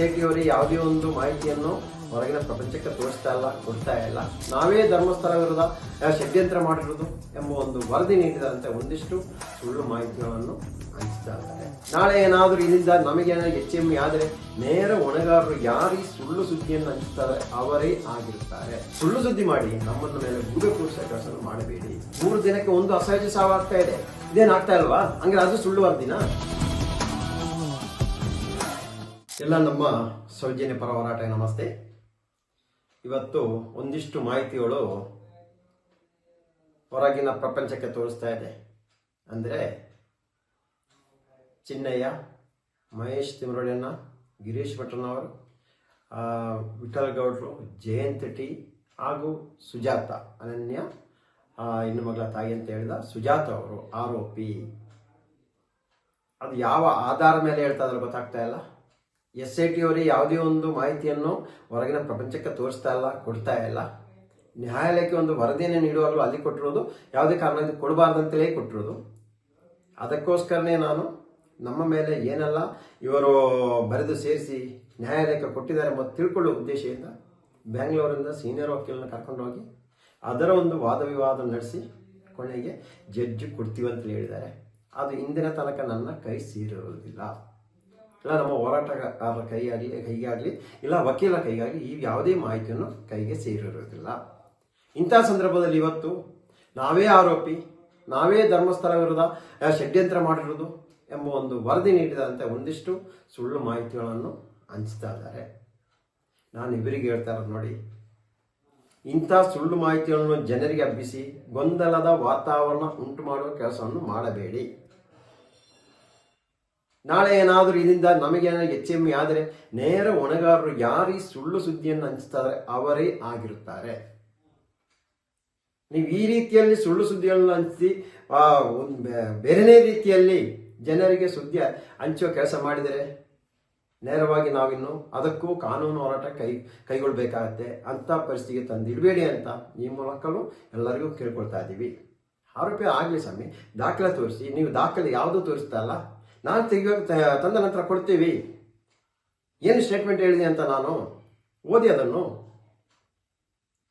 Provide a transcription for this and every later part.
ಅವರಿಗೆ ಯಾವುದೇ ಒಂದು ಮಾಹಿತಿಯನ್ನು ಹೊರಗಿನ ಪ್ರಪಂಚಕ್ಕೆ ತೋರಿಸ್ತಾ ಇಲ್ಲ, ಕೊಡ್ತಾ ಇಲ್ಲ. ನಾವೇ ಧರ್ಮಸ್ಥಳ ವಿರುದ್ಧ ಷಡ್ಯಂತ್ರ ಮಾಡಿರೋದು ಎಂಬ ಒಂದು ವರದಿ ನೀಡಿದಂತೆ ಒಂದಿಷ್ಟು ಸುಳ್ಳು ಮಾಹಿತಿಗಳನ್ನು ಹಂಚ್ತಾ ಇದ್ದಾರೆ. ನಾಳೆ ಏನಾದರೂ ನಮಗೆ ನಮಗೇನಾದ್ರು ಹೆಚ್ಚೆಮ್ಮೆ ಆದರೆ ನೇರ ಹೊಣೆಗಾರರು ಯಾರೀ ಸುಳ್ಳು ಸುದ್ದಿಯನ್ನು ಹಂಚುತ್ತಾರೆ ಅವರೇ ಆಗಿರುತ್ತಾರೆ. ಸುಳ್ಳು ಸುದ್ದಿ ಮಾಡಿ, ನಮ್ಮನ್ನ ಮೇಲೆ ಗೂಬೆ ಕೂರಿಸೋ ಕೆಲಸ ಮಾಡಬೇಡಿ. ಮೂರು ದಿನಕ್ಕೆ ಒಂದು ಅಸಹಜ ಸಾವಾಗ್ತಾ ಇದೆ. ಇದೇನಾಗ್ತಾ ಇಲ್ವಾ? ಹಂಗಾರೆ ಅದು ಸುಳ್ಳು ವರದಿನಾ? ಎಲ್ಲ ನಮ್ಮ ಸೌಜನ್ಯ ಪರ ಹೋರಾಟ, ನಮಸ್ತೆ. ಇವತ್ತು ಒಂದಿಷ್ಟು ಮಾಹಿತಿಗಳು ಹೊರಗಿನ ಪ್ರಪಂಚಕ್ಕೆ ತೋರಿಸ್ತಾ ಇದೆ. ಅಂದರೆ ಚಿನ್ನಯ್ಯ, ಮಹೇಶ್ ತಿಮರೋಡಿಯನ್ನ ಗಿರೀಶ್ ಭಟ್ರನವರು ವಿಠಲ್ ಗೌಡ್ರು, ಜಯಂತ್ ಟಿ ಹಾಗೂ ಸುಜಾತ ಅನನ್ಯ ಹೆಣ್ಣು ಮಗಳ ತಾಯಿ ಅಂತ ಹೇಳಿದ ಸುಜಾತ ಅವರು, ಆರೋಪಿ. ಅದು ಯಾವ ಆಧಾರ ಮೇಲೆ ಹೇಳ್ತಾ ಇದ್ರೆ ಗೊತ್ತಾಗ್ತಾ ಇಲ್ಲ. ಎಸ್ ಐ ಟಿ ಅವರಿಗೆ ಯಾವುದೇ ಒಂದು ಮಾಹಿತಿಯನ್ನು ಹೊರಗಿನ ಪ್ರಪಂಚಕ್ಕೆ ತೋರಿಸ್ತಾ ಇಲ್ಲ, ಕೊಡ್ತಾ ಇಲ್ಲ. ನ್ಯಾಯಾಲಯಕ್ಕೆ ಒಂದು ವರದಿಯನ್ನು ನೀಡುವಾಗಲೂ ಅಲ್ಲಿ ಕೊಟ್ಟಿರೋದು? ಯಾವುದೇ ಕಾರಣಕ್ಕೆ ಕೊಡಬಾರ್ದಂತಲೇ ಕೊಟ್ಟಿರೋದು. ಅದಕ್ಕೋಸ್ಕರನೇ ನಾನು ನಮ್ಮ ಮೇಲೆ ಏನೆಲ್ಲ, ಇವರು ಬರೆದು ಸೇರಿಸಿ ನ್ಯಾಯಾಲಯಕ್ಕೆ ಕೊಟ್ಟಿದ್ದಾರೆ ಮತ್ತು ತಿಳ್ಕೊಳ್ಳೋ ಉದ್ದೇಶದಿಂದ ಬ್ಯಾಂಗ್ಳೂರಿಂದ ಸೀನಿಯರ್ ವಕೀಲನ ಕರ್ಕೊಂಡು ಹೋಗಿ ಅದರ ಒಂದು ವಾದ ವಿವಾದ ನಡೆಸಿ ಕೊನೆಗೆ ಜಡ್ಜ್ ಕೊಡ್ತೀವಂತ ಹೇಳಿದ್ದಾರೆ. ಅದು ಇಂದಿನ ತನಕ ನನ್ನ ಕೈ ಸೇರಿರುವುದಿಲ್ಲ ಇಲ್ಲ, ನಮ್ಮ ಹೋರಾಟಗಾರರ ಕೈಯಾಗಲಿ, ಕೈಗಾಗಲಿ, ಇಲ್ಲ ವಕೀಲ ಕೈಗಾಗಲಿ ಈ ಯಾವುದೇ ಮಾಹಿತಿಯನ್ನು ಕೈಗೆ ಸೇರಿರೋದಿಲ್ಲ. ಇಂಥ ಸಂದರ್ಭದಲ್ಲಿ ಇವತ್ತು ನಾವೇ ಆರೋಪಿ, ನಾವೇ ಧರ್ಮಸ್ಥಳ ವಿರುದ್ಧ ಷಡ್ಯಂತ್ರ ಮಾಡಿರೋದು ಎಂಬ ಒಂದು ವರದಿ ನೀಡಿದಂತೆ ಒಂದಿಷ್ಟು ಸುಳ್ಳು ಮಾಹಿತಿಗಳನ್ನು ಹಂಚ್ತಾ ಇದ್ದಾರೆ. ನಾನು ಇವರಿಗೆ ಹೇಳ್ತಾ ಇರೋದು ನೋಡಿ, ಇಂಥ ಸುಳ್ಳು ಮಾಹಿತಿಗಳನ್ನು ಜನರಿಗೆ ಹಬ್ಬಿಸಿ ಗೊಂದಲದ ವಾತಾವರಣ ಉಂಟು ಮಾಡುವ ಕೆಲಸವನ್ನು ಮಾಡಬೇಡಿ. ನಾಳೆ ಏನಾದರೂ ಇದರಿಂದ ನಮಗೇನಾದ್ರು ಎಮ್ಮಿ ಆದರೆ ನೇರ ಹೊಣೆಗಾರರು ಯಾರು ಸುಳ್ಳು ಸುದ್ದಿಯನ್ನು ಹಂಚ್ತಾರೆ, ಅವರೇ ಆಗಿರುತ್ತಾರೆ. ನೀವು ಈ ರೀತಿಯಲ್ಲಿ ಸುಳ್ಳು ಸುದ್ದಿಗಳನ್ನು ಹಂಚಿ ಒಂದು ಬೇರೆನೇ ರೀತಿಯಲ್ಲಿ ಜನರಿಗೆ ಸುದ್ದಿ ಹಂಚುವ ಕೆಲಸ ಮಾಡಿದರೆ ನೇರವಾಗಿ ನಾವಿನ್ನು ಅದಕ್ಕೂ ಕಾನೂನು ಹೋರಾಟ ಕೈ ಕೈಗೊಳ್ಳಬೇಕಾಗತ್ತೆ ಅಂತ ಪರಿಸ್ಥಿತಿಗೆ ತಂದಿಡಬೇಡಿ ಅಂತ ಈ ಮೂಲಕವೂ ಎಲ್ಲರಿಗೂ ಕೇಳ್ಕೊಳ್ತಾ ಇದ್ದೀವಿ. ಆರೋಪಿ ಆಗಲಿ ಸ್ವಾಮಿ, ದಾಖಲೆ ತೋರಿಸಿ, ನೀವು ದಾಖಲೆ ಯಾವುದು ತೋರಿಸ್ತಾ ಇಲ್ಲ? ನಾನು ತೆಗಿಯೋ ತಂದ ನಂತರ ಕೊಡ್ತೀವಿ. ಏನು ಸ್ಟೇಟ್ಮೆಂಟ್ ಹೇಳಿದೆ ಅಂತ ನಾನು? ಓದಿ ಅದನ್ನು.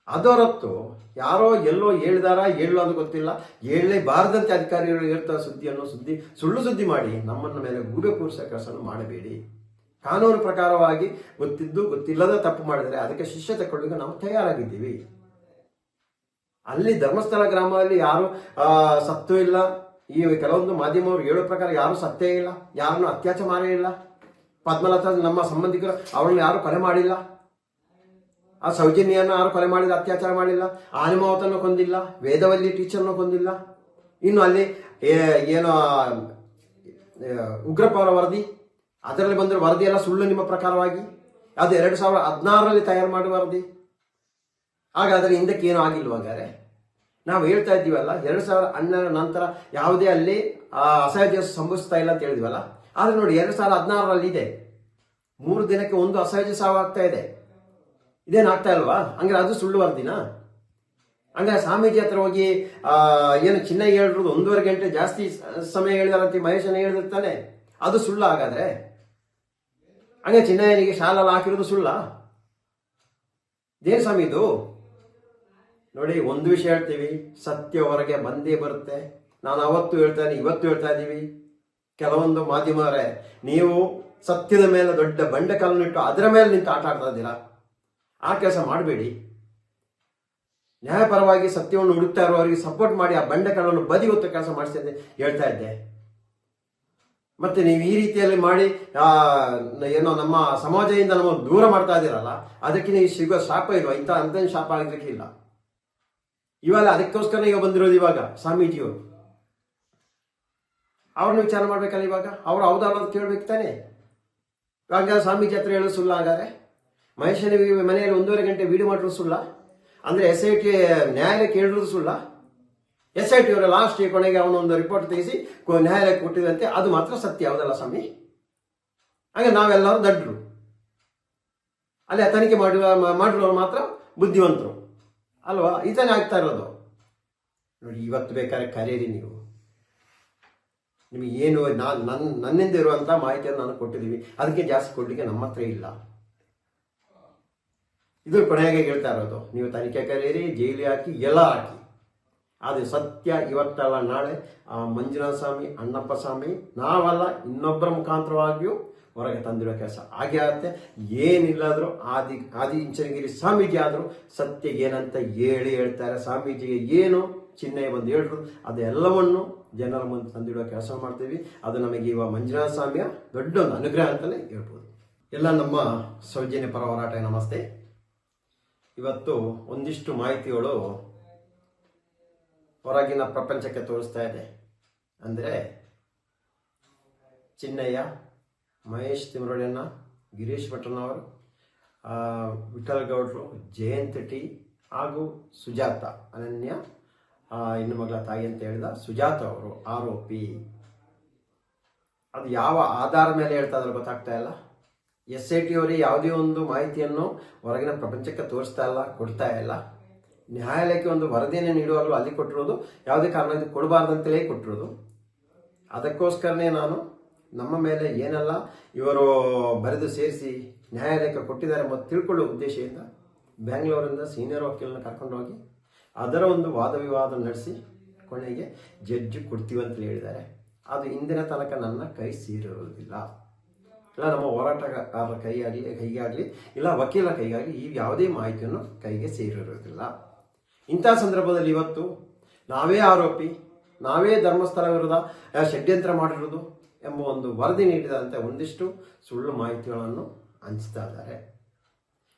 ಅದರತ್ತು ಯಾರೋ ಎಲ್ಲೋ ಹೇಳಿದಾರ ಹೇಳೋ ಅದು ಗೊತ್ತಿಲ್ಲ. ಹೇಳಲೇಬಾರದಂತೆ ಅಧಿಕಾರಿಗಳು ಹೇಳ್ತಾರೆ ಸುದ್ದಿಯನ್ನು ಸುದ್ದಿ, ಸುಳ್ಳು ಸುದ್ದಿ ಮಾಡಿ ನಮ್ಮನ್ನ ಮೇಲೆ ಗೂಬೆ ಕೂರಿಸೋ ಕೆಲಸವನ್ನು ಮಾಡಬೇಡಿ. ಕಾನೂನು ಪ್ರಕಾರವಾಗಿ ಗೊತ್ತಿದ್ದು ಗೊತ್ತಿಲ್ಲದ ತಪ್ಪು ಮಾಡಿದರೆ ಅದಕ್ಕೆ ಶಿಷ್ಯ ತಗೊಳ್ಳಿಕ್ಕೆ ನಾವು ತಯಾರಾಗಿದ್ದೀವಿ. ಅಲ್ಲಿ ಧರ್ಮಸ್ಥಳ ಗ್ರಾಮದಲ್ಲಿ ಯಾರು ಸತ್ತು ಇಲ್ಲ ಈ ಕೆಲವೊಂದು ಮಾಧ್ಯಮವರು ಹೇಳೋ ಪ್ರಕಾರ ಯಾರು ಸತ್ತೇ ಇಲ್ಲ, ಯಾರನ್ನು ಅತ್ಯಾಚಾರ ಇಲ್ಲ. ಪದ್ಮಲತಾ ನಮ್ಮ ಸಂಬಂಧಿಕರು ಅವಳನ್ನ ಯಾರು ಕೊಲೆ ಮಾಡಿಲ್ಲ. ಆ ಸೌಜನ್ಯನ ಯಾರು ಕೊಲೆ ಮಾಡಿಲ್ಲ, ಅತ್ಯಾಚಾರ ಮಾಡಿಲ್ಲ ಆನಿಮಾವತನ್ನು ಕೊಂದಿಲ್ಲ, ವೇದವಲ್ಲಿ ಟೀಚರ್ನ ಕೊಂದಿಲ್ಲ. ಇನ್ನು ಅಲ್ಲಿ ಏನು ಉಗ್ರಪ್ಪ ಅವರ ವರದಿ, ಅದರಲ್ಲಿ ಬಂದಿರೋ ವರದಿ ಎಲ್ಲ ಸುಳ್ಳು ನಿಮ್ಮ ಪ್ರಕಾರವಾಗಿ. ಅದು ಎರಡು ಸಾವಿರದ ಹದಿನಾರರಲ್ಲಿ ತಯಾರು ಮಾಡುವ ವರದಿ. ಹಾಗಾದ್ರೆ ಹಿಂದಕ್ಕೆ ಏನೂ ಆಗಿಲ್ವ ಹಾಗಾದ್ರೆ? ನಾವು ಹೇಳ್ತಾ ಇದ್ದೀವಲ್ಲ ಎರಡು ಹನ್ನೆರಡರ ನಂತರ ಯಾವುದೇ ಅಲ್ಲಿ ಆ, ಅಸಹಜ ಸಂಭವಿಸ್ತಾ ಇಲ್ಲ ಅಂತ ಹೇಳಿದ್ವಲ್ಲ? ಆದ್ರೆ ನೋಡಿ ಎರಡು ಸಾವಿರದ ಹದಿನಾರರಲ್ಲಿ ಇದೆ. ಮೂರು ದಿನಕ್ಕೆ ಒಂದು ಅಸಹಜ ಸಾವಾಗ್ತಾ ಇದೆ. ಇದೇನಾಗ್ತಾ ಇಲ್ವಾ? ಹಂಗಾರೆ ಅದು ಸುಳ್ಳು ವರದಿನ? ಹಂಗಾರೆ ಸ್ವಾಮೀಜಿ ಹತ್ರ ಹೋಗಿ ಏನು ಚಿನ್ನ ಹೇಳಿರೋದು ಒಂದೂವರೆ ಗಂಟೆ ಜಾಸ್ತಿ ಸಮಯ ಹೇಳಿದಾರಂತೆ ಮಹೇಶನ ಹೇಳಿದಿರ್ತಾನೆ ಅದು ಸುಳ್ಳು ಹಾಗಾದ್ರೆ? ಹಂಗೆ ಚಿನ್ನಯ್ಯನಿಗೆ ಶಾಲೆಲ್ಲ ಹಾಕಿರೋದು ಸುಳ್ಳ? ದೇವಸ್ವಾಮಿ ಇದು? ನೋಡಿ, ಒಂದು ವಿಷಯ ಹೇಳ್ತೀವಿ, ಸತ್ಯ ಹೊರಗೆ ಬಂದೇ ಬರುತ್ತೆ. ನಾನು ಅವತ್ತು ಹೇಳ್ತಾನೆ ಇವತ್ತು ಹೇಳ್ತಾ ಇದ್ದೀವಿ. ಕೆಲವೊಂದು ಮಾಧ್ಯಮರೇ ನೀವು ಸತ್ಯದ ಮೇಲೆ ದೊಡ್ಡ ಬಂಡೆಕಲ್ಲನ್ನಿಟ್ಟು ಅದರ ಮೇಲೆ ನಿಂತು ಆಟ ಆಡ್ತಾ ಇದ್ದೀರಾ? ಆ ಕೆಲಸ ಮಾಡಬೇಡಿ. ನ್ಯಾಯಪರವಾಗಿ ಸತ್ಯವನ್ನು ಹುಡುಕ್ತಾ ಇರುವವರಿಗೆ ಸಪೋರ್ಟ್ ಮಾಡಿ ಆ ಬಂಡಕಲ್ಲನ್ನು ಬದಿ ಹೊತ್ತು ಕೆಲಸ ಮಾಡಿಸ್ತಾ ಇದ್ದೆ, ಹೇಳ್ತಾ ಇದ್ದೆ. ಮತ್ತೆ ನೀವು ಈ ರೀತಿಯಲ್ಲಿ ಮಾಡಿ ಏನೋ ನಮ್ಮ ಸಮಾಜದಿಂದ ನಮ್ಮ ದೂರ ಮಾಡ್ತಾ ಇದ್ದೀರಲ್ಲ, ಅದಕ್ಕೆ ನೀವು ಸಿಗೋ ಶಾಪ ಇಲ್ವಾ? ಇಂಥ ಅಂತ ಶಾಪ ಆಗಲಿಕ್ಕೆ ಇಲ್ಲ. ಇವೆಲ್ಲ ಅದಕ್ಕೋಸ್ಕರ ಈಗ ಬಂದಿರೋದು ಇವಾಗ ಸ್ವಾಮೀಜಿಯವರು. ಅವ್ರನ್ನ ವಿಚಾರ ಮಾಡ್ಬೇಕಲ್ಲ ಇವಾಗ? ಅವ್ರು ಹೌದಾ ಅನ್ನೋದು ಕೇಳ್ಬೇಕು ತಾನೆ? ಇವಾಗ ಸ್ವಾಮೀಜಿ ಹತ್ರ ಹೇಳೋದು ಸುಳ್ಳ ಹಾಗಾದ್ರೆ? ಮಹೇಶನ ಮನೆಯಲ್ಲಿ ಒಂದೂವರೆ ಗಂಟೆ ವಿಡಿಯೋ ಮಾಡಿರೋ ಸುಳ್ಳ? ಅಂದ್ರೆ ಎಸ್ ಐ ಟಿ ನ್ಯಾಯಾಲಯಕ್ಕೆ ಹೇಳಿರೋದು ಸುಳ್ಳ? ಎಸ್ ಐ ಟಿ ಅವರ ಲಾಸ್ಟ್ ಕೊನೆಗೆ ಅವನೊಂದು ರಿಪೋರ್ಟ್ ತೆಗೆಸಿ ನ್ಯಾಯಾಲಯ ನ್ಯಾಯಾಲಯಕ್ಕೆ ಕೊಟ್ಟಿದಂತೆ ಅದು ಮಾತ್ರ ಸತ್ಯ, ಹೌದಲ್ಲ ಸ್ವಾಮಿ? ಹಾಗೆ ನಾವೆಲ್ಲರೂ ದಡ್ಡರು ಅಲ್ಲಿ ತನಿಖೆ ಮಾಡುವ ಮ- ಮಾಡಿರೋರು ಮಾತ್ರ ಬುದ್ಧಿವಂತರು. ಅಲ್ವಾ? ಇದನ್ನೇ ಆಗ್ತಾ ಇರೋದು. ನೋಡಿ, ಇವತ್ತು ಬೇಕಾದ್ರೆ ಕರೀರಿ ನೀವು. ನಿಮಗೆ ಏನು, ನಾನು ನನ್ನ ನನ್ನಿಂದ ಇರುವಂಥ ಮಾಹಿತಿಯನ್ನು ನಾನು ಕೊಟ್ಟಿದ್ದೀವಿ. ಅದಕ್ಕೆ ಜಾಸ್ತಿ ಕೊಡಲಿಕ್ಕೆ ನಮ್ಮ ಹತ್ರ ಇಲ್ಲ. ಇದು ಕೊನೆಗೆ ಹೇಳ್ತಾ ಇರೋದು. ನೀವು ತನಿಖೆ ಕರೀರಿ ಜೈಲಿ ಹಾಕಿ, ಎಲ್ಲ ಹಾಕಿ. ಆದರೆ ಸತ್ಯ ಇವತ್ತಲ್ಲ, ನಾಳೆ ಆ ಮಂಜುನಾಥ ಸ್ವಾಮಿ, ಅಣ್ಣಪ್ಪ ಸ್ವಾಮಿ, ನಾವಲ್ಲ, ಇನ್ನೊಬ್ಬರ ಮುಖಾಂತರವಾಗಿಯೂ ಹೊರಗೆ ತಂದಿರೋ ಕೆಲಸ ಹಾಗೆ ಆಗುತ್ತೆ. ಏನಿಲ್ಲಾದರೂ ಆದಿ ಆದಿ ಇಂಚನಗಿರಿ ಸ್ವಾಮೀಜಿ ಆದರೂ ಸತ್ಯ ಏನಂತ ಹೇಳಿ ಹೇಳ್ತಾರೆ. ಸ್ವಾಮೀಜಿಗೆ ಏನು ಚಿಹ್ನೆ ಬಂದು ಹೇಳಿದ್ರು ಅದೆಲ್ಲವನ್ನು ಜನರ ಮುಂದೆ ತಂದಿಡೋ ಕೆಲಸ ಮಾಡ್ತೀವಿ. ಅದು ನಮಗೆ ಇವಾಗ ಮಂಜುನಾಥ ಸ್ವಾಮಿಯ ದೊಡ್ಡ ಒಂದು ಅನುಗ್ರಹ ಅಂತಲೇ ಹೇಳ್ಬೋದು. ಎಲ್ಲ ನಮ್ಮ ಸೌಜನ್ಯ ಪರ ಹೋರಾಟ ನಮಸ್ತೆ. ಇವತ್ತು ಒಂದಿಷ್ಟು ಮಾಹಿತಿಗಳು ಹೊರಗಿನ ಪ್ರಪಂಚಕ್ಕೆ ತೋರಿಸ್ತಾ ಇದೆ. ಅಂದರೆ ಚಿನ್ನಯ್ಯ ಮಹೇಶ್ ತಿಮರೋಡಿಯನ್ನ ಗಿರೀಶ್ ಭಟ್ರನವರು ವಿಠಲ್ ಗೌಡ್ರು, ಜಯಂತ್ ಟಿ ಹಾಗೂ ಸುಜಾತ ಅನನ್ಯ ಹೆಣ್ಣು ಮಗಳ ತಾಯಿ ಅಂತ ಹೇಳಿದ ಸುಜಾತ ಅವರು ಆರೋಪಿ. ಅದು ಯಾವ ಆಧಾರ ಮೇಲೆ ಹೇಳ್ತಾ ಇದ್ರೆ ಗೊತ್ತಾಗ್ತಾ ಇಲ್ಲ. ಎಸ್ ಐ ಟಿ ಅವರಿಗೆ ಯಾವುದೇ ಒಂದು ಮಾಹಿತಿಯನ್ನು ಹೊರಗಿನ ಪ್ರಪಂಚಕ್ಕೆ ತೋರಿಸ್ತಾ ಇಲ್ಲ, ಕೊಡ್ತಾ ಇಲ್ಲ. ನ್ಯಾಯಾಲಯಕ್ಕೆ ಒಂದು ವರದಿಯನ್ನು ನೀಡುವಾಗಲೂ ಅಲ್ಲಿ ಕೊಟ್ಟಿರೋದು, ಯಾವುದೇ ಕಾರಣಕ್ಕೆ ಕೊಡಬಾರ್ದಂತಲೇ ಕೊಟ್ಟಿರೋದು. ಅದಕ್ಕೋಸ್ಕರನೇ ನಾನು ನಮ್ಮ ಮೇಲೆ ಏನೆಲ್ಲ, ಇವರು ಬರೆದು ಸೇರಿಸಿ ನ್ಯಾಯಾಲಯಕ್ಕೆ ಕೊಟ್ಟಿದ್ದಾರೆ ಮತ್ತು ತಿಳ್ಕೊಳ್ಳೋ ಉದ್ದೇಶದಿಂದ ಬ್ಯಾಂಗ್ಳೂರಿಂದ ಸೀನಿಯರ್ ವಕೀಲನ ಕರ್ಕೊಂಡೋಗಿ ಅದರ ಒಂದು ವಾದ ವಿವಾದ ನಡೆಸಿ ಕೊನೆಗೆ ಜಡ್ಜ್ ಕೊಡ್ತೀವಿ ಅಂತ ಹೇಳಿದ್ದಾರೆ. ಅದು ಇಂದಿನ ತನಕ ನನ್ನ ಕೈ ಸೇರಿರುವುದಿಲ್ಲ. ಇಲ್ಲ, ನಮ್ಮ ಹೋರಾಟಗಾರರ ಕೈಯಾಗಲಿ ಕೈಗಾಗಲಿ ಇಲ್ಲ, ವಕೀಲರ ಕೈಗಾಗಲಿ ಈ ಯಾವುದೇ ಮಾಹಿತಿಯನ್ನು ಕೈಗೆ ಸೇರಿರುವುದಿಲ್ಲ. ಇಂಥ ಸಂದರ್ಭದಲ್ಲಿ ಇವತ್ತು ನಾವೇ ಆರೋಪಿ, ನಾವೇ ಧರ್ಮಸ್ಥಳ ವಿರುದ್ಧ ಷಡ್ಯಂತ್ರ ಮಾಡಿರುವುದು. ಎಂಬ ಒಂದು ವರದಿ ನೀಡಿದಂತೆ ಒಂದಿಷ್ಟು ಸುಳ್ಳು ಮಾಹಿತಿಗಳನ್ನು ಹಂಚ್ತಾ ಇದ್ದಾರೆ.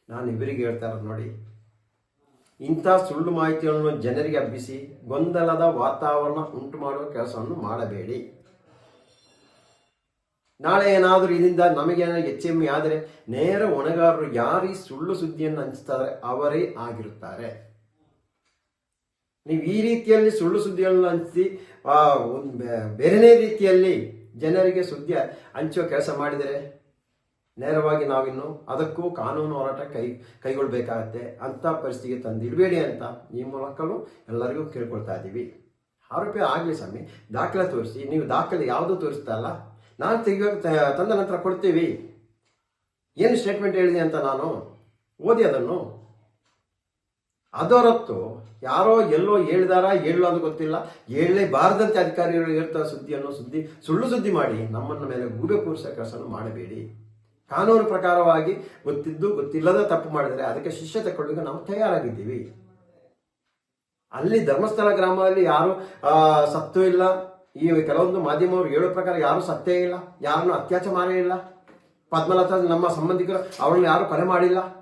ನಾನು ಇವರಿಗೆ ಹೇಳ್ತಾ ಇರೋದು ನೋಡಿ, ಇಂಥ ಸುಳ್ಳು ಮಾಹಿತಿಗಳನ್ನು ಜನರಿಗೆ ಹಬ್ಬಿಸಿ ಗೊಂದಲದ ವಾತಾವರಣ ಉಂಟು ಮಾಡುವ ಕೆಲಸವನ್ನು ಮಾಡಬೇಡಿ. ನಾಳೆ ಏನಾದರೂ ಇದರಿಂದ ನಮಗೇನಾದ್ರು ಹೆಚ್ಚೆಮ್ಮೆ ಆದರೆ ನೇರ ಹೊಣೆಗಾರರು ಯಾರೀ ಸುಳ್ಳು ಸುದ್ದಿಯನ್ನು ಹಂಚ್ತಾರೆ ಅವರೇ ಆಗಿರುತ್ತಾರೆ. ನೀವು ಈ ರೀತಿಯಲ್ಲಿ ಸುಳ್ಳು ಸುದ್ದಿಗಳನ್ನು ಹಂಚಿ ಬೇರೆನೇ ರೀತಿಯಲ್ಲಿ ಜನರಿಗೆ ಸುದ್ದಿ ಹಂಚೋ ಕೆಲಸ ಮಾಡಿದರೆ ನೇರವಾಗಿ ನಾವಿನ್ನು ಅದಕ್ಕೂ ಕಾನೂನು ಹೋರಾಟ ಕೈ, ಕೈಗೊಳ್ಬೇಕಾಗತ್ತೆ ಅಂಥ ಪರಿಸ್ಥಿತಿಗೆ ತಂದಿಡಬೇಡಿ ಅಂತ ಈ ಮೂಲಕವೂ ಎಲ್ಲರಿಗೂ ಕೇಳ್ಕೊಳ್ತಾ ಇದ್ದೀವಿ. ಆರೋಪಿ ಆಗಲಿ ಸ್ವಾಮಿ, ದಾಖಲೆ ತೋರಿಸಿ, ನೀವು ದಾಖಲೆ ಯಾವುದೂ ತೋರಿಸ್ತಾ ಇಲ್ಲ? ನಾನು ತೆಗಿಯೋ ತಂದ ನಂತರ ಕೊಡ್ತೀವಿ. ಏನು ಸ್ಟೇಟ್ಮೆಂಟ್ ಹೇಳಿದೆ ಅಂತ ನಾನು? ಓದಿ ಅದನ್ನು? ಅದರತ್ತು ಯಾರೋ ಎಲ್ಲೋ ಹೇಳಿದಾರ ಹೇಳೋ ಗೊತ್ತಿಲ್ಲ ಗೊತ್ತಿಲ್ಲ. ಹೇಳಲೇಬಾರದಂತೆ ಅಧಿಕಾರಿಗಳು ಹೇಳ್ತಾ ಸುದ್ದಿಯನ್ನು ಸುದ್ದಿ, ಸುಳ್ಳು ಸುದ್ದಿ ಮಾಡಿ ನಮ್ಮನ್ನ ಮೇಲೆ ಗೂಬೆ ಕೂರಿಸೋ ಕೆಲಸವನ್ನು ಮಾಡಬೇಡಿ. ಕಾನೂನು ಪ್ರಕಾರವಾಗಿ ಗೊತ್ತಿದ್ದು ಗೊತ್ತಿಲ್ಲದ ತಪ್ಪು ಮಾಡಿದರೆ ಅದಕ್ಕೆ ಶಿಷ್ಯ ತಗೊಳ್ಳಿಕ್ಕೆ ನಾವು ತಯಾರಾಗಿದ್ದೀವಿ. ಅಲ್ಲಿ ಧರ್ಮಸ್ಥಳ ಗ್ರಾಮದಲ್ಲಿ ಯಾರು ಸತ್ತು ಇಲ್ಲ. ಈ ಕೆಲವೊಂದು ಮಾಧ್ಯಮವರು ಹೇಳೋ ಪ್ರಕಾರ ಯಾರು ಸತ್ತೇ ಇಲ್ಲ. ಯಾರನ್ನು ಅತ್ಯಾಚಾರ ಮಾಡೇ ಇಲ್ಲ. ಪದ್ಮಲತಾ ನಮ್ಮ ಸಂಬಂಧಿಕರು ಅವಳನ್ನು ಯಾರು ಕೊಲೆ ಮಾಡಿಲ್ಲ.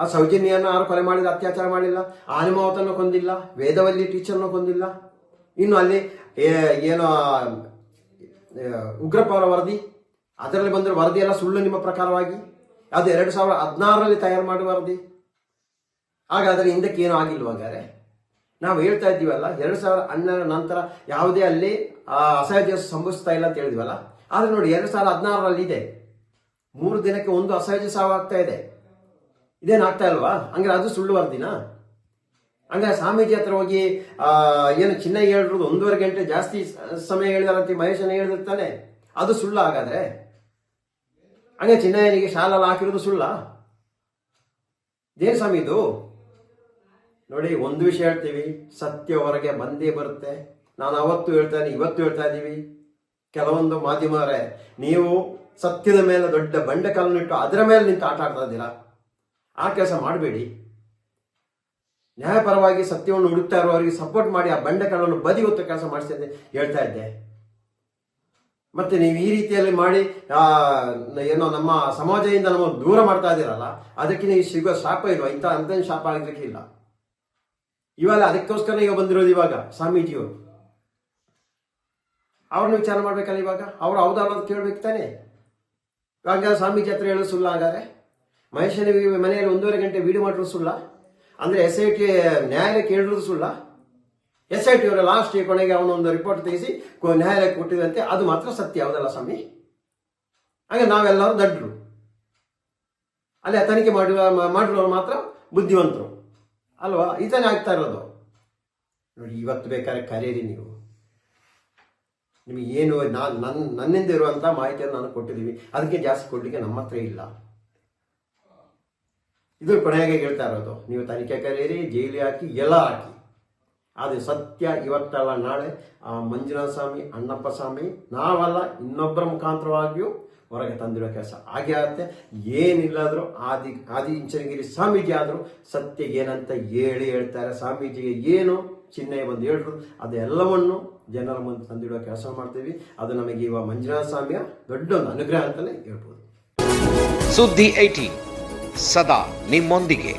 ಆ ಸೌಜನ್ಯನ ಯಾರು ಕೊಲೆ ಮಾಡಿದ, ಅತ್ಯಾಚಾರ ಮಾಡಿಲ್ಲ ಆನಿಮಾವತನ್ನು ಕೊಂದಿಲ್ಲ, ವೇದವಲ್ಲಿ ಟೀಚರ್ನ ಕೊಂದಿಲ್ಲ. ಇನ್ನು ಅಲ್ಲಿ ಏನು ಉಗ್ರಪ್ಪ ಅವರ ವರದಿ, ಅದರಲ್ಲಿ ಬಂದಿರೋ ವರದಿ ಎಲ್ಲ ಸುಳ್ಳು ನಿಮ್ಮ ಪ್ರಕಾರವಾಗಿ, ಅದು ಎರಡು ಸಾವಿರದ ಹದಿನಾರರಲ್ಲಿ ತಯಾರು ಮಾಡುವ ವರದಿ. ಹಾಗಾದರೆ ಹಿಂದಕ್ಕೆ ಏನೂ ಆಗಿಲ್ಲ ಹಂಗಾರೆ ನಾವು ಹೇಳ್ತಾ ಇದ್ದೀವಲ್ಲ, ಎರಡು ಸಾವಿರದ ಹನ್ನೆರಡರ ನಂತರ ಯಾವುದೇ ಅಲ್ಲಿ ಅಸಹಜ ಸಂಭವಿಸ್ತಾ ಇಲ್ಲ ಅಂತ ಹೇಳಿದ್ವಲ್ಲ, ಆದರೆ ನೋಡಿ, ಎರಡು ಸಾವಿರದ ಹದಿನಾರರಲ್ಲಿ ಇದೆ. ಮೂರು ದಿನಕ್ಕೆ ಒಂದು ಅಸಹಜ ಆಗ್ತಾ ಇದೆ. ಇದೇನು ಆಗ್ತಾ ಇಲ್ವಾ? ಹಂಗಾರೆ ಅದು ಸುಳ್ಳು ವರದಿನ? ಹಂಗಾರೆ ಸ್ವಾಮೀಜಿ ಹತ್ರ ಹೋಗಿ ಏನು ಚಿನ್ನ ಹೇಳಿರೋದು ಒಂದೂವರೆ ಗಂಟೆ ಜಾಸ್ತಿ ಸಮಯ ಹೇಳಿದಾರಂತೆ ಮಹೇಶನ ಹೇಳಿರ್ತಾನೆ. ಅದು ಸುಳ್ಳು ಹಾಗಾದ್ರೆ? ಹಂಗೆ ಚಿನ್ನಯ್ಯನಿಗೆ ಶಾಲೆಲ್ಲ ಹಾಕಿರೋದು ಸುಳ್ಳ? ದೇನ್ ಸ್ವಾಮಿ ಇದು? ನೋಡಿ, ಒಂದು ವಿಷಯ ಹೇಳ್ತೀವಿ. ಸತ್ಯ ಹೊರಗೆ ಬಂದೇ ಬರುತ್ತೆ. ನಾನು ಅವತ್ತು ಹೇಳ್ತಾನೆ ಇವತ್ತು ಹೇಳ್ತಾ ಇದ್ದೀವಿ. ಕೆಲವೊಂದು ಮಾಧ್ಯಮರೇ ನೀವು ಸತ್ಯದ ಮೇಲೆ ದೊಡ್ಡ ಬಂಡೆ ಕಲ್ಲನ್ನಿಟ್ಟು ಅದರ ಮೇಲೆ ನಿಂತು ಆಟ ಆಡ್ತಾ ಇದ್ದೀರಾ? ಆ ಕೆಲಸ ಮಾಡಬೇಡಿ. ನ್ಯಾಯಪರವಾಗಿ ಸತ್ಯವನ್ನು ಹುಡುಕ್ತಾ ಇರುವವರಿಗೆ ಸಪೋರ್ಟ್ ಮಾಡಿ ಆ ಬಂಡೆ ಕಲ್ಲನ್ನು ಬದಿ ಹೊತ್ತು ಕೆಲಸ ಮಾಡಿಸಿ ಅಂತ ಹೇಳ್ತಾ ಇದ್ದೆ. ಮತ್ತೆ ನೀವು ಈ ರೀತಿಯಲ್ಲಿ ಮಾಡಿ ಏನೋ ನಮ್ಮ ಸಮಾಜದಿಂದ ನಮ್ಮ ದೂರ ಮಾಡ್ತಾ ಇದ್ದೀರಲ್ಲ, ಅದಕ್ಕೆ ನೀವು ಸಿಗೋ ಶಾಪ ಇಲ್ವಾ ಇಂಥ ಅಂತ ಶಾಪ ಆಗಲಿಕ್ಕೆ ಇಲ್ಲ. ಇವಾಗ ಅದಕ್ಕೋಸ್ಕರ ಈಗ ಬಂದಿರೋದು ಇವಾಗ, ಸ್ವಾಮೀಜಿಯವರು. ಅವ್ರನ್ನ ವಿಚಾರ ಮಾಡ್ಬೇಕಲ್ಲ ಇವಾಗ? ಅವ್ರು ಹೌದಾ ಅನ್ನೋದು ಕೇಳ್ಬೇಕು ತಾನೆ? ಇವಾಗ ಸ್ವಾಮೀಜಿ ಹತ್ರ ಹೇಳೋದು ಸುಳ್ಳು ಹಾಗಾದ್ರೆ? ಮಹೇಶನ ಮನೆಯಲ್ಲಿ ಒಂದೂವರೆ ಗಂಟೆ ವಿಡಿಯೋ ಮಾಡಿರೋದು ಸುಳ್ಳ. ಅಂದ್ರೆ ಎಸ್ ಐ ಟಿ ನ್ಯಾಯಾಲಯಕ್ಕೆ ಹೇಳಿರೋದು ಸುಳ್ಳ. ಎಸ್ ಐ ಟಿ ಅವರ ಲಾಸ್ಟ್ ಕೊನೆಗೆ ಅವನೊಂದು ರಿಪೋರ್ಟ್ ತೆಗೆಸಿ ನ್ಯಾಯಾಲಯಕ್ಕೆ ಕೊಟ್ಟಿದಂತೆ ಅದು ಮಾತ್ರ ಸತ್ಯ ಹೌದಲ್ಲ ಸ್ವಾಮಿ? ಹಾಗೆ ನಾವೆಲ್ಲರೂ ದಡ್ರು. ಅಲ್ಲೇ ತನಿಖೆ ಮಾಡುವ ಮಾಡಿರೋರು ಮಾತ್ರ ಬುದ್ಧಿವಂತರು. ಅಲ್ವಾ? ಇದನ್ನೇ ಆಗ್ತಾ ಇರೋದು. ನೋಡಿ, ಇವತ್ತು ಬೇಕಾದ್ರೆ ಕರೀರಿ ನೀವು. ನಿಮಗೆ ಏನು ನಾನು ನನ್ನ ನನ್ನಿಂದ ಇರುವಂಥ ಮಾಹಿತಿಯನ್ನು ನಾನು ಕೊಟ್ಟಿದ್ದೀವಿ. ಅದಕ್ಕೆ ಜಾಸ್ತಿ ಕೊಡಲಿಕ್ಕೆ ನಮ್ಮ ಹತ್ರ ಇಲ್ಲ. ಇದು ಕೊನೆಯಾಗಿ ಹೇಳ್ತಾ ಇರೋದು, ನೀವು ತನಿಖೆ ಕರೀರಿ ಜೈಲಿ ಹಾಕಿ, ಎಲ್ಲ ಹಾಕಿ. ಆದರೆ ಸತ್ಯ, ಇವತ್ತಲ್ಲ ನಾಳೆ, ಆ ಮಂಜುನಾಥ ಸ್ವಾಮಿ, ಅಣ್ಣಪ್ಪ ಸ್ವಾಮಿ, ನಾವಲ್ಲ, ಇನ್ನೊಬ್ಬರ ಮುಖಾಂತರವಾಗಿಯೂ ಹೊರಗೆ ತಂದಿರೋ ಕೆಲಸ. ಹಾಗೆ ಆಗುತ್ತೆ. ಏನಿಲ್ಲಾದರೂ ಆದಿ ಆದಿ ಇಂಚನಗಿರಿ ಸ್ವಾಮೀಜಿ ಆದರೂ ಸತ್ಯ ಏನಂತ ಹೇಳಿ ಹೇಳ್ತಾರೆ. ಸ್ವಾಮೀಜಿಗೆ ಏನು ಚಿಹ್ನೆ ಬಂದು ಹೇಳಿದ್ರು ಅದೆಲ್ಲವನ್ನು ಜನರ ಮುಂದೆ ತಂದಿಡೋ ಕೆಲಸ ಮಾಡ್ತೀವಿ. ಅದು ನಮಗೆ ಇವಾಗ ಮಂಜುನಾಥ ಸ್ವಾಮಿಯ ದೊಡ್ಡ ಒಂದು ಅನುಗ್ರಹ ಅಂತಲೇ ಹೇಳ್ಬೋದು. ಸುದ್ದಿ ಏಟಿ ಸದಾ ನಿಮ್ಮೊಂದಿಗೆ.